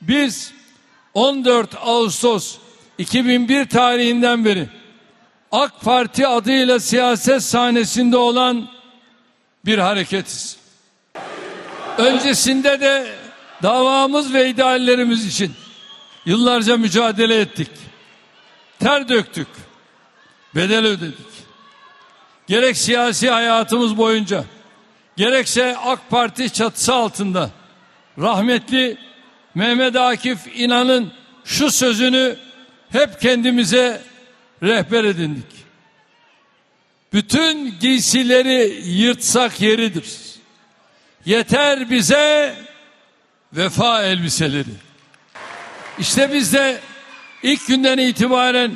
Biz 14 Ağustos 2001 tarihinden beri AK Parti adıyla siyaset sahnesinde olan bir hareketiz. Öncesinde de davamız ve ideallerimiz için yıllarca mücadele ettik. Ter döktük. Bedel ödedik. Gerek siyasi hayatımız boyunca gerekse AK Parti çatısı altında rahmetli Mehmet Akif İnan'ın şu sözünü hep kendimize rehber edindik. Bütün giysileri yırtsak yeridir. Yeter bize vefa elbiseleri. İşte biz de ilk günden itibaren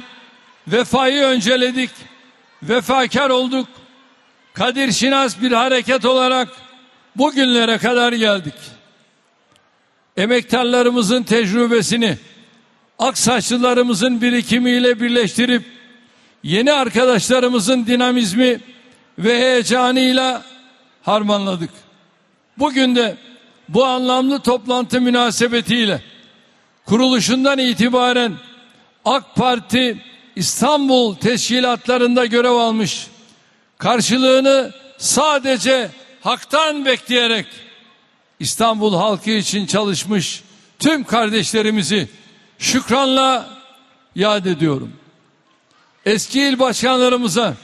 vefayı önceledik. Vefakar olduk. Kadir Şinas bir hareket olarak bugünlere kadar geldik. Emektarlarımızın tecrübesini aksaçlılarımızın birikimiyle birleştirip yeni arkadaşlarımızın dinamizmi ve heyecanıyla harmanladık. Bugün de bu anlamlı toplantı münasebetiyle kuruluşundan itibaren AK Parti İstanbul teşkilatlarında görev almış, karşılığını sadece haktan bekleyerek İstanbul halkı için çalışmış tüm kardeşlerimizi şükranla yad ediyorum. Eski il başkanlarımıza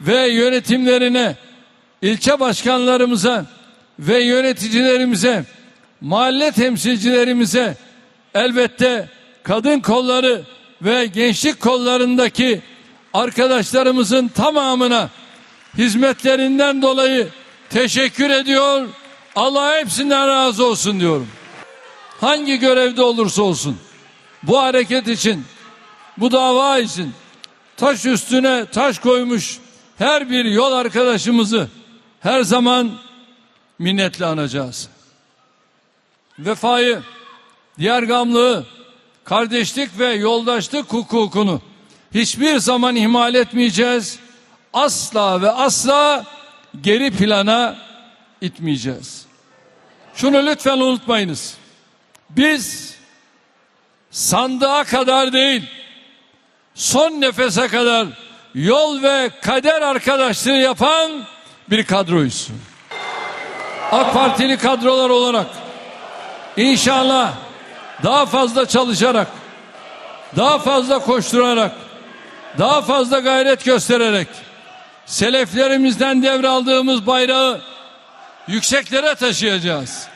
ve yönetimlerine, ilçe başkanlarımıza ve yöneticilerimize, mahalle temsilcilerimize elbette kadın kolları ve gençlik kollarındaki arkadaşlarımızın tamamına hizmetlerinden dolayı teşekkür ediyor. Allah hepsinden razı olsun diyorum. Hangi görevde olursa olsun bu hareket için, bu dava için taş üstüne taş koymuş her bir yol arkadaşımızı her zaman minnetle anacağız. Vefayı, diğer gamlığı, kardeşlik ve yoldaşlık hukukunu hiçbir zaman ihmal etmeyeceğiz. Asla ve asla geri plana itmeyeceğiz. Şunu lütfen unutmayınız. Biz sandığa kadar değil, son nefese kadar yol ve kader arkadaşlığı yapan bir kadroyuz. AK Partili kadrolar olarak inşallah daha fazla çalışarak, daha fazla koşturarak, daha fazla gayret göstererek seleflerimizden devraldığımız bayrağı yükseklere taşıyacağız.